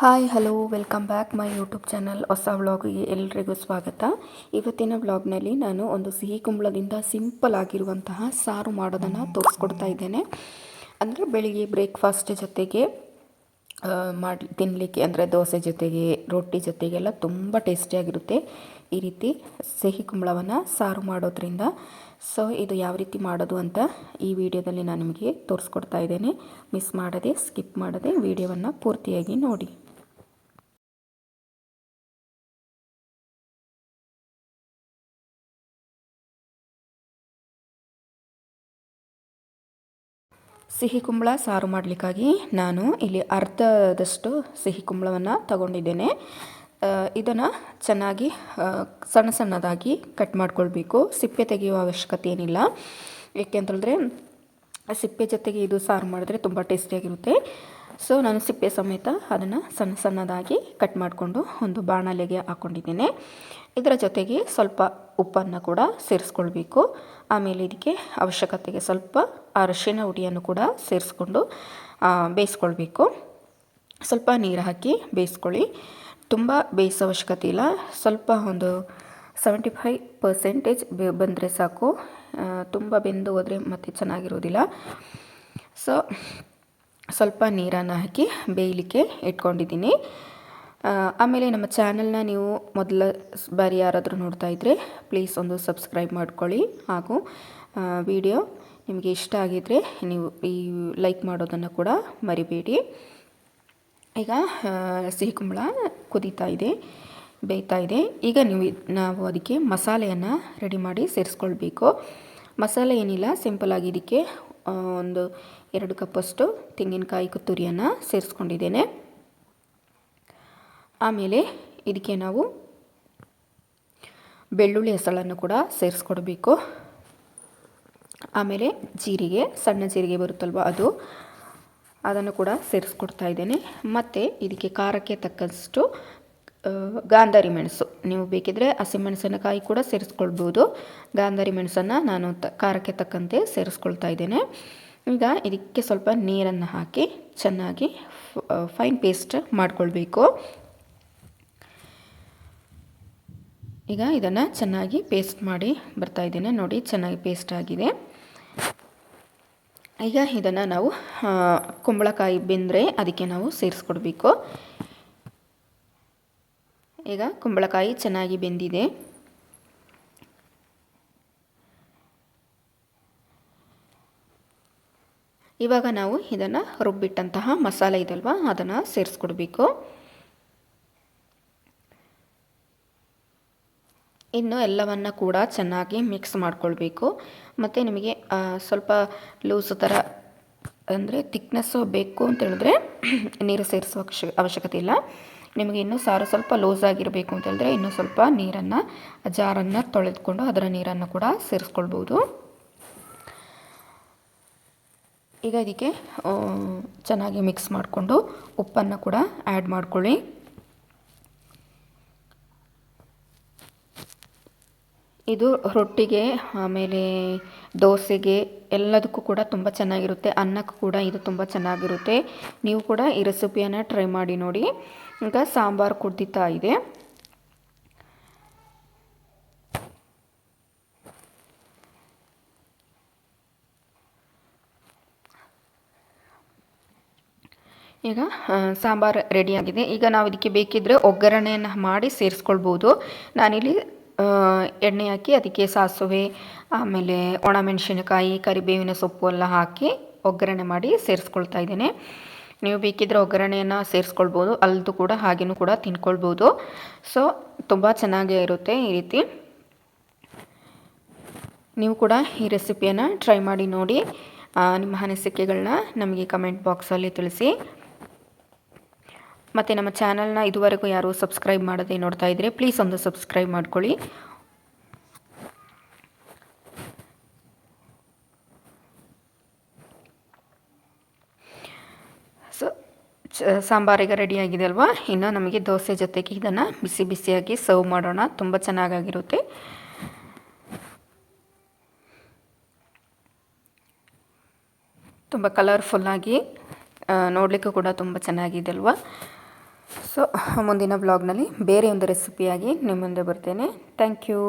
Hi, hello, welcome back my YouTube channel ಹೊಸ ವ್ಲಾಗ್ಗೆ ಎಲ್ರಿಗೂ ಸ್ವಾಗತ. ಇವತ್ತಿನ ವ್ಲಾಗ್ನಲ್ಲಿ ನಾನು ಒಂದು ಸಿಹಿ ಕುಂಬಳದಿಂದ ಸಿಂಪಲ್ ಆಗಿರುವಂತಹ ಸಾರು ಮಾಡೋದನ್ನು ತೋರಿಸ್ಕೊಡ್ತಾ ಇದ್ದೇನೆ. ಅಂದರೆ ಬೆಳಿಗ್ಗೆ ಬ್ರೇಕ್ಫಾಸ್ಟ್ ಜೊತೆಗೆ ಮಾಡಿ ತಿನ್ನಲಿಕ್ಕೆ ಅಂದರೆ ದೋಸೆ ಜೊತೆಗೆ, ರೊಟ್ಟಿ ಜೊತೆಗೆಲ್ಲ ತುಂಬ ಟೇಸ್ಟಿಯಾಗಿರುತ್ತೆ ಈ ರೀತಿ ಸಿಹಿ ಕುಂಬಳವನ್ನು ಸಾರು ಮಾಡೋದ್ರಿಂದ. ಸೊ, ಇದು ಯಾವ ರೀತಿ ಮಾಡೋದು ಅಂತ ಈ ವಿಡಿಯೋದಲ್ಲಿ ನಾನು ನಿಮಗೆ ತೋರಿಸ್ಕೊಡ್ತಾ ಇದ್ದೇನೆ. ಮಿಸ್ ಮಾಡದೆ, ಸ್ಕಿಪ್ ಮಾಡದೆ ವಿಡಿಯೋವನ್ನು ಪೂರ್ತಿಯಾಗಿ ನೋಡಿ. ಸಿಹಿ ಕುಂಬಳ ಸಾರು ಮಾಡಲಿಕ್ಕಾಗಿ ನಾನು ಇಲ್ಲಿ ಅರ್ಧದಷ್ಟು ಸಿಹಿ ಕುಂಬಳವನ್ನು ತಗೊಂಡಿದ್ದೇನೆ. ಇದನ್ನು ಚೆನ್ನಾಗಿ ಸಣ್ಣ ಸಣ್ಣದಾಗಿ ಕಟ್ ಮಾಡ್ಕೊಳ್ಬೇಕು. ಸಿಪ್ಪೆ ತೆಗೆಯುವ ಅವಶ್ಯಕತೆ ಏನಿಲ್ಲ. ಏಕೆಂತಂದರೆ ಸಿಪ್ಪೆ ಜೊತೆಗೆ ಇದು ಸಾರು ಮಾಡಿದ್ರೆ ತುಂಬ ಟೇಸ್ಟಿಯಾಗಿರುತ್ತೆ ಸೊ, ನಾನು ಸಿಪ್ಪೆ ಸಮೇತ ಅದನ್ನು ಸಣ್ಣ ಸಣ್ಣದಾಗಿ ಕಟ್ ಮಾಡಿಕೊಂಡು ಒಂದು ಬಾಣಲೆಗೆ ಹಾಕ್ಕೊಂಡಿದ್ದೇನೆ ಇದರ ಜೊತೆಗೆ ಸ್ವಲ್ಪ ಉಪ್ಪನ್ನು ಕೂಡ ಸೇರಿಸ್ಕೊಳ್ಬೇಕು. ಆಮೇಲೆ ಇದಕ್ಕೆ ಅವಶ್ಯಕತೆಗೆ ಸ್ವಲ್ಪ ಅರಶಿನ ಹುಡಿಯನ್ನು ಕೂಡ ಸೇರಿಸ್ಕೊಂಡು ಬೇಯಿಸ್ಕೊಳ್ಬೇಕು. ಸ್ವಲ್ಪ ನೀರು ಹಾಕಿ ಬೇಯಿಸ್ಕೊಳ್ಳಿ. ತುಂಬ ಬೇಯಿಸೋ ಅವಶ್ಯಕತೆ ಇಲ್ಲ. ಸ್ವಲ್ಪ ಒಂದು ಸೆವೆಂಟಿ ಫೈವ್ ಪರ್ಸೆಂಟೇಜ್ ಬಂದರೆ ಸಾಕು. ತುಂಬ ಬೆಂದು ಹೋದರೆ ಮತ್ತೆ ಚೆನ್ನಾಗಿರೋದಿಲ್ಲ. ಸೊ ಸ್ವಲ್ಪ ನೀರನ್ನು ಹಾಕಿ ಬೇಯಲಿಕ್ಕೆ ಇಟ್ಕೊಂಡಿದ್ದೀನಿ. ಆಮೇಲೆ ನಮ್ಮ ಚಾನಲ್ನ ನೀವು ಮೊದಲ ಬಾರಿ ಯಾರಾದರೂ ನೋಡ್ತಾ ಇದ್ದರೆ ಪ್ಲೀಸ್ ಒಂದು ಸಬ್ಸ್ಕ್ರೈಬ್ ಮಾಡ್ಕೊಳ್ಳಿ. ಹಾಗೂ ವಿಡಿಯೋ ನಿಮಗೆ ಇಷ್ಟ ಆಗಿದ್ದರೆ ನೀವು ಈ ಲೈಕ್ ಮಾಡೋದನ್ನು ಕೂಡ ಮರಿಬೇಡಿ. ಈಗ ಸಿಹಿ ಕುಂಬಳ ಕುದೀತಾ ಇದೆ, ಬೇಯ್ತಾ ಇದೆ. ಈಗ ನೀವು ನಾವು ಅದಕ್ಕೆ ಮಸಾಲೆಯನ್ನು ರೆಡಿ ಮಾಡಿ ಸೇರಿಸ್ಕೊಳ್ಬೇಕು. ಮಸಾಲೆ ಏನಿಲ್ಲ ಸಿಂಪಲಾಗಿ ಇದಕ್ಕೆ ಒಂದು ಎರಡು ಕಪ್ಪಷ್ಟು ತೆಂಗಿನಕಾಯಿ, ಕುತ್ತೂರಿಯನ್ನು ಸೇರಿಸ್ಕೊಂಡಿದ್ದೇನೆ. ಆಮೇಲೆ ಇದಕ್ಕೆ ನಾವು ಬೆಳ್ಳುಳ್ಳಿ ಹೆಸಳನ್ನು ಕೂಡ ಸೇರಿಸ್ಕೊಡ್ಬೇಕು. ಆಮೇಲೆ ಜೀರಿಗೆ, ಸಣ್ಣ ಜೀರಿಗೆ ಬರುತ್ತಲ್ವ ಅದು? ಅದನ್ನು ಕೂಡ ಸೇರಿಸ್ಕೊಡ್ತಾ ಇದ್ದೇನೆ. ಮತ್ತು ಇದಕ್ಕೆ ಖಾರಕ್ಕೆ ತಕ್ಕಷ್ಟು ಗಾಂಧಾರಿ ಮೆಣಸು. ನೀವು ಬೇಕಿದ್ರೆ ಹಸಿಮೆಣಸಿನಕಾಯಿ ಕೂಡ ಸೇರಿಸ್ಕೊಳ್ಬೋದು. ಗಾಂಧಾರಿ ಮೆಣಸನ್ನು ನಾನು ತ, ಖಾರಕ್ಕೆ ತಕ್ಕಂತೆ ಸೇರಿಸ್ಕೊಳ್ತಾ ಇದ್ದೇನೆ. ಈಗ ಇದಕ್ಕೆ ಸ್ವಲ್ಪ ನೀರನ್ನು ಹಾಕಿ ಚೆನ್ನಾಗಿ ಫೈನ್ ಪೇಸ್ಟ್ ಮಾಡಿಕೊಳ್ಬೇಕು. ಈಗ ಇದನ್ನು ಚೆನ್ನಾಗಿ ಪೇಸ್ಟ್ ಮಾಡಿ ಬರ್ತಾ ಇದ್ದೇನೆ. ನೋಡಿ, ಚೆನ್ನಾಗಿ ಪೇಸ್ಟ್ ಆಗಿದೆ. ಈಗ ಇದನ್ನು ನಾವು ಕುಂಬಳಕಾಯಿ ಬೆಂದರೆ ಅದಕ್ಕೆ ನಾವು ಸೇರಿಸ್ಕೊಡ್ಬೇಕು. ಈಗ ಕುಂಬಳಕಾಯಿ ಚೆನ್ನಾಗಿ ಬೆಂದಿದೆ. ಇವಾಗ ನಾವು ಇದನ್ನು ರುಬ್ಬಿಟ್ಟಂತಹ ಮಸಾಲೆ ಇದಲ್ವಾ, ಅದನ್ನು ಸೇರಿಸ್ಕೊಡ್ಬೇಕು. ಇನ್ನು ಎಲ್ಲವನ್ನು ಕೂಡ ಚೆನ್ನಾಗಿ ಮಿಕ್ಸ್ ಮಾಡ್ಕೊಳ್ಬೇಕು. ಮತ್ತು ನಿಮಗೆ ಸ್ವಲ್ಪ ಲೂಸು ಥರ ಅಂದರೆ ತಿಕ್ನೆಸ್ಸು ಬೇಕು ಅಂತ ಹೇಳಿದ್ರೆ ನೀರು ಸೇರಿಸುವ ಅವಶ್ಯ, ಅವಶ್ಯಕತೆ ಇಲ್ಲ. ನಿಮಗೆ ಇನ್ನೂ ಸಾರು ಸ್ವಲ್ಪ ಲೂಸ್ ಆಗಿರಬೇಕು ಅಂತ ಹೇಳಿದ್ರೆ ಇನ್ನೂ ಸ್ವಲ್ಪ ನೀರನ್ನು, ಜಾರನ್ನು ತೊಳೆದುಕೊಂಡು ಅದರ ನೀರನ್ನು ಕೂಡ ಸೇರಿಸ್ಕೊಳ್ಬೋದು. ಈಗ ಇದಕ್ಕೆ ಚೆನ್ನಾಗಿ ಮಿಕ್ಸ್ ಮಾಡಿಕೊಂಡು ಉಪ್ಪನ್ನು ಕೂಡ ಆ್ಯಡ್ ಮಾಡ್ಕೊಳ್ಳಿ. ಇದು ರೊಟ್ಟಿಗೆ, ಆಮೇಲೆ ದೋಸೆಗೆ ಎಲ್ಲದಕ್ಕೂ ಕೂಡ ತುಂಬ ಚೆನ್ನಾಗಿರುತ್ತೆ. ಅನ್ನಕ್ಕೂ ಕೂಡ ಇದು ತುಂಬ ಚೆನ್ನಾಗಿರುತ್ತೆ. ನೀವು ಕೂಡ ಈ ರೆಸಿಪಿಯನ್ನು ಟ್ರೈ ಮಾಡಿ ನೋಡಿ. ಈಗ ಸಾಂಬಾರು ಕುಡ್ದಿತಾ ಇದೆ. ಈಗ ಸಾಂಬಾರು ರೆಡಿಯಾಗಿದೆ ಈಗ ನಾವು ಇದಕ್ಕೆ ಬೇಕಿದ್ದರೆ ಒಗ್ಗರಣೆಯನ್ನು ಮಾಡಿ ಸೇರಿಸ್ಕೊಳ್ಬೋದು. ನಾನಿಲ್ಲಿ ಎಣ್ಣೆ ಹಾಕಿ ಅದಕ್ಕೆ ಸಾಸಿವೆ, ಆಮೇಲೆ ಒಣಮೆಣಸಿನಕಾಯಿ, ಕರಿಬೇವಿನ ಸೊಪ್ಪು ಎಲ್ಲ ಹಾಕಿ ಒಗ್ಗರಣೆ ಮಾಡಿ ಸೇರಿಸ್ಕೊಳ್ತಾ ಇದ್ದೀನಿ. ನೀವು ಬೇಕಿದ್ದರೆ ಒಗ್ಗರಣೆಯನ್ನು ಸೇರಿಸ್ಕೊಳ್ಬೋದು, ಅಲ್ದು ಕೂಡ ಹಾಗೆಯೂ ಕೂಡ ತಿನ್ಕೊಳ್ಬೋದು. ಸೊ ತುಂಬ ಚೆನ್ನಾಗೇ ಇರುತ್ತೆ ಈ ರೀತಿ. ನೀವು ಕೂಡ ಈ ರೆಸಿಪಿಯನ್ನು ಟ್ರೈ ಮಾಡಿ ನೋಡಿ. ನಿಮ್ಮ ಅನಿಸಿಕೆಗಳನ್ನ ನಮಗೆ ಕಮೆಂಟ್ ಬಾಕ್ಸಲ್ಲಿ ತಿಳಿಸಿ. ಮತ್ತು ನಮ್ಮ ಚಾನಲ್ನ ಇದುವರೆಗೂ ಯಾರು ಸಬ್ಸ್ಕ್ರೈಬ್ ಮಾಡದೆ ನೋಡ್ತಾ ಇದ್ದರೆ ಪ್ಲೀಸ್ ಒಂದು ಸಬ್ಸ್ಕ್ರೈಬ್ ಮಾಡ್ಕೊಳ್ಳಿ. ಸೊ ಸಾಂಬಾರೀಗ ರೆಡಿಯಾಗಿದೆ ಅಲ್ವಾ ಇನ್ನು ನಮಗೆ ದೋಸೆ ಜೊತೆಗೆ ಇದನ್ನು ಬಿಸಿ ಬಿಸಿಯಾಗಿ ಸರ್ವ್ ಮಾಡೋಣ. ತುಂಬ ಚೆನ್ನಾಗಾಗಿರುತ್ತೆ. ತುಂಬ ಕಲರ್ಫುಲ್ಲಾಗಿ ನೋಡಲಿಕ್ಕೂ ಕೂಡ ತುಂಬ ಚೆನ್ನಾಗಿದೆ ಅಲ್ವಾ ಸೊ ಮುಂದಿನ ಬ್ಲಾಗ್ನಲ್ಲಿ ಬೇರೆ ಒಂದು ರೆಸಿಪಿಯಾಗಿ ನಿಮ್ಮ ಮುಂದೆ ಬರ್ತೇನೆ. Thank you